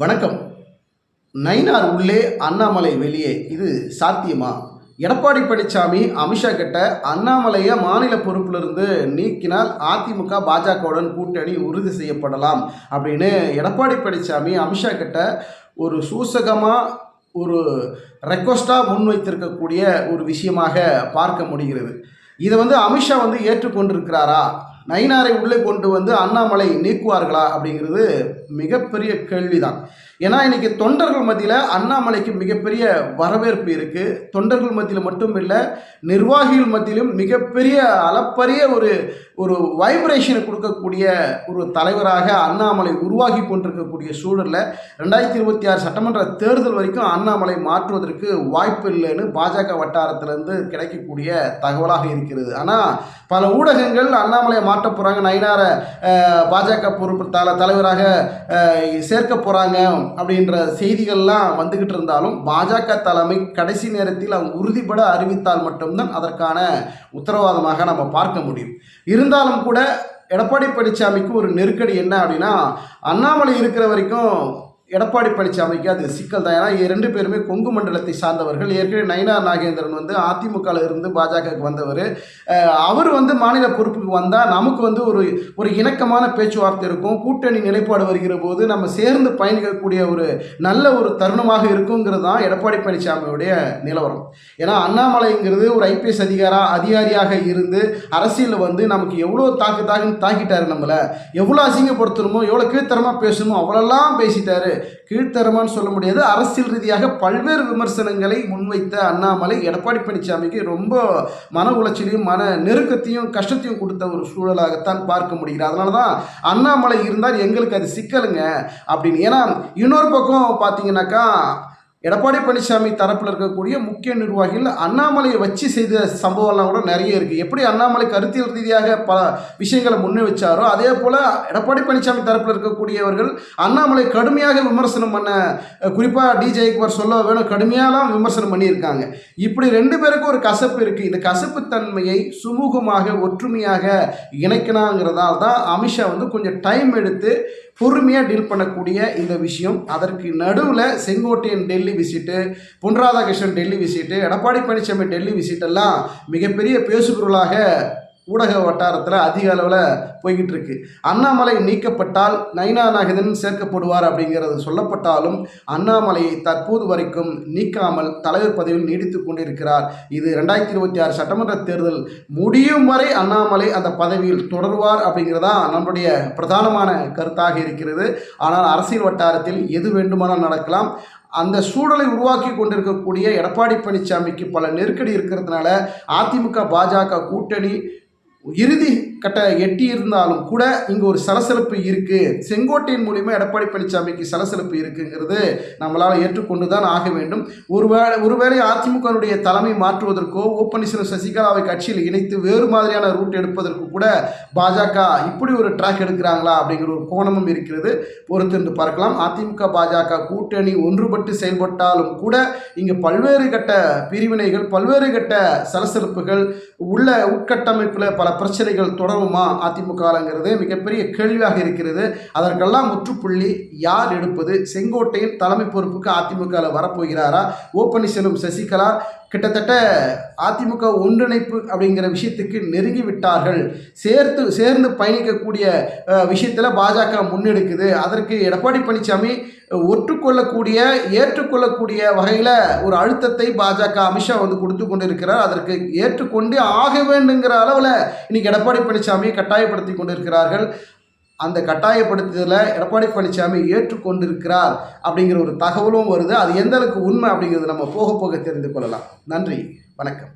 வணக்கம். நைனார் உள்ளே அண்ணாமலை வெளியே. இது சாத்தியமா? எடப்பாடி பழனிசாமி அமித்ஷா கிட்ட அண்ணாமலையை மாநில பொறுப்பிலிருந்து நீக்கினால் அதிமுக பாஜகவுடன் கூட்டணி உறுதி செய்யப்படலாம் அப்படின்னு எடப்பாடி பழனிசாமி அமித்ஷா கிட்ட ஒரு சூசகமாக ஒரு ரெக்வஸ்ட்டாக முன்வைத்திருக்கக்கூடிய ஒரு விஷயமாக பார்க்க முடிகிறது. இதை வந்து அமித்ஷா வந்து ஏற்றுக்கொண்டிருக்கிறாரா? நயினாரை உள்ளே கொண்டு வந்து அண்ணாமலை நீக்குவார்களா அப்படிங்கிறது மிகப்பெரிய கேள்விதான். ஏன்னா இன்னைக்கு தொண்டர்கள் மத்தியில் அண்ணாமலைக்கு மிகப்பெரிய வரவேற்பு இருக்குது தொண்டர்கள் மத்தியில் மட்டும் இல்லை நிர்வாகிகள் மத்தியிலும் மிகப்பெரிய அளப்பரிய ஒரு ஒரு வைப்ரேஷனை கொடுக்கக்கூடிய ஒரு தலைவராக அண்ணாமலை உருவாகி கொண்டிருக்கக்கூடிய சூழலில் ரெண்டாயிரத்தி இருபத்தி ஆறு சட்டமன்ற தேர்தல் வரைக்கும் அண்ணாமலை மாற்றுவதற்கு வாய்ப்பு இல்லைன்னு பாஜக வட்டாரத்திலிருந்து கிடைக்கக்கூடிய தகவலாக இருக்கிறது. ஆனால் பல ஊடகங்கள் அண்ணாமலையை மாற்ற போகிறாங்க நயினாரை பாஜக பொறுப்பு தல தலைவராக சேர்க்க போகிறாங்க அப்படின்ற செய்திகள்லாம் வந்துக்கிட்டு இருந்தாலும் பாஜக தலைமை கடைசி நேரத்தில் அவங்க உறுதிப்பட அறிவித்தால் மட்டும்தான் அதற்கான உத்தரவாதமாக நம்ம பார்க்க முடியும். இரு இருந்தாலும் கூட எடப்பாடி பழனிசாமிக்கு ஒரு நெருக்கடி என்ன அப்படின்னா அண்ணாமலை இருக்கிற வரைக்கும் எடப்பாடி பழனிசாமிக்கு அது சிக்கல் தான். ஏன்னா ரெண்டு பேருமே கொங்கு மண்டலத்தை சார்ந்தவர்கள். ஏற்கனவே நயினா நாகேந்திரன் வந்து அதிமுகவில் இருந்து பாஜகவுக்கு வந்தவர். அவர் வந்து மாநில பொறுப்புக்கு வந்தால் நமக்கு வந்து ஒரு ஒரு இணக்கமான பேச்சுவார்த்தை இருக்கும். கூட்டணி நிலைப்பாடு வருகிற போது நம்ம சேர்ந்து பயணிக்கக்கூடிய ஒரு நல்ல ஒரு தருணமாக இருக்குங்கிறது தான் எடப்பாடி பழனிசாமியுடைய நிலவரம். ஏன்னா அண்ணாமலைங்கிறது ஒரு ஐபிஎஸ் அதிகாரா அதிகாரியாக இருந்து அரசியலில் வந்து நமக்கு எவ்வளோ தாக்கு தாக்குன்னு தாக்கிட்டாரு நம்மளை. எவ்வளோ அசிங்கப்படுத்தணுமோ எவ்வளோ கீழ்த்தரமாக பேசணுமோ அவ்வளோலாம் பேசிட்டாரு. கீழ்த்தரமான்னு சொல்ல முடியாது. அரசியல் ரீதியாக பல்வேறு விமர்சனங்களை முன்வைத்த அண்ணாமலை எடப்பாடி பழனிசாமிக்கு ரொம்ப மன உளைச்சலையும் மன நெருக்கத்தையும் கஷ்டத்தையும் கொடுத்த ஒரு சூழலாகத்தான் பார்க்க முடிகிறது. அதனால தான் அண்ணாமலை இருந்தால் எங்களுக்கு அது சிக்கலுங்க அப்படின்னு. ஏன்னா இன்னொரு பக்கம் பார்த்தீங்கன்னாக்கா எடப்பாடி பழனிசாமி தரப்பில் இருக்கக்கூடிய முக்கிய நிர்வாகிகள் அண்ணாமலையை வச்சு செய்த சம்பவம்லாம் கூட நிறைய இருக்குது எப்படி அண்ணாமலை கருத்தியல் ரீதியாக பல விஷயங்களை முன்னே வச்சாரோ அதே போல் எடப்பாடி பழனிசாமி தரப்பில் இருக்கக்கூடியவர்கள் அண்ணாமலை கடுமையாக விமர்சனம் பண்ண குறிப்பாக டிஜேக்குவர் சொல்ல வேணும் கடுமையாலாம் விமர்சனம் பண்ணியிருக்காங்க. இப்படி ரெண்டு பேருக்கும் ஒரு கசப்பு இருக்குது இந்த கசப்பு தன்மையை சுமூகமாக ஒற்றுமையாக இணைக்கணாங்கிறதால் தான் அமித்ஷா வந்து கொஞ்சம் டைம் எடுத்து பொறுமையாக டீல் பண்ணக்கூடிய இந்த விஷயம். அதற்கு நடுவில் செங்கோட்டையன் டெல்லி விசிட்டு பொன் ராதாகிருஷ்ணன் டெல்லி விசிட்டு எடப்பாடி பழனிசாமி டெல்லி விசிட்டெல்லாம் மிகப்பெரிய பேசுபொருளாக ஊடக வட்டாரத்தில் அதிக அளவில் போய்கிட்டு இருக்கு. அண்ணாமலை நீக்கப்பட்டால் நைனா நாகதன் சேர்க்கப்படுவார் அப்படிங்கிறது சொல்லப்பட்டாலும் அண்ணாமலையை தற்போது வரைக்கும் நீக்காமல் தலைவர் பதவியில் நீடித்து கொண்டிருக்கிறார். இது ரெண்டாயிரத்தி இருபத்தி ஆறு சட்டமன்ற தேர்தல் முடியும் வரை அண்ணாமலை அந்த பதவியில் தொடர்வார் அப்படிங்கிறதா நம்முடைய பிரதானமான கருத்தாக இருக்கிறது. ஆனால் அரசியல் வட்டாரத்தில் எது வேண்டுமானால் நடக்கலாம். அந்த சூழலை உருவாக்கி கொண்டிருக்கக்கூடிய எடப்பாடி பழனிசாமிக்கு பல நெருக்கடி இருக்கிறதுனால அதிமுக பாஜக கூட்டணி இறுதி கட்ட எட்டி இருந்தாலும் கூட இங்கே ஒரு சலசலப்பு இருக்குது செங்கோட்டையின் மூலிமா எடப்பாடி பழனிசாமிக்கு சலசலப்பு இருக்குங்கிறது நம்மளால் ஏற்றுக்கொண்டு தான் ஆக வேண்டும். ஒருவேளை ஒருவேளை அதிமுகனுடைய தலைமை மாற்றுவதற்கோ ஓ பன்னீர்செல்வம் சசிகலாவை கட்சியில் இணைத்து வேறு மாதிரியான ரூட் எடுப்பதற்கு கூட பாஜக இப்படி ஒரு ட்ராக் எடுக்கிறாங்களா அப்படிங்கிற ஒரு கோணமும் இருக்கிறது. பொறுத்திருந்து பார்க்கலாம். அதிமுக பாஜக கூட்டணி ஒன்றுபட்டு செயல்பட்டாலும் கூட இங்கே பல்வேறு கட்ட பிரிவினைகள் பல்வேறு கட்ட சலசலப்புகள் உள்ள உட்கட்டமைப்பில் பல பிரச்சனைகள் தொடருமா அதிமுகங்கிறது மிகப்பெரிய கேள்வியாக இருக்கிறது. அதற்கெல்லாம் முற்றுப்புள்ளி யார் எடுப்பது? செங்கோட்டையின் தலைமை பொறுப்புக்கு அதிமுகவில் வரப்போகிறாரா? ஓ பன்னீர்செல்வம் சசிகலா கிட்டத்தட்ட அதிமுக ஒன்றிணைப்பு அப்படிங்கிற விஷயத்துக்கு நெருங்கி விட்டார்கள். சேர்த்து சேர்ந்து பயணிக்கக்கூடிய விஷயத்தில் பாஜக முன்னெடுக்குது. அதற்கு எடப்பாடி பழனிசாமி ஒற்றுக்கொள்ளக்கூடிய ஏற்றுக்கொள்ளக்கூடிய வகையில் ஒரு அழுத்தத்தை பாஜக அமித்ஷா வந்து கொடுத்து கொண்டு இருக்கிறார் அதற்கு ஏற்றுக்கொண்டு ஆக வேண்டுங்கிற அளவில் இன்னைக்கு எடப்பாடி பழனிசாமியை கட்டாயப்படுத்தி கொண்டிருக்கிறார்கள். அந்த கட்டாயப்படுத்துதலை எடப்பாடி பழனிசாமி ஏற்றுக்கொண்டிருக்கிறார் அப்படிங்கிற ஒரு தகவலும் வருது. அது எந்த அளவுக்கு உண்மை அப்படிங்கிறது நம்ம போக போக தெரிந்து கொள்ளலாம். நன்றி. வணக்கம்.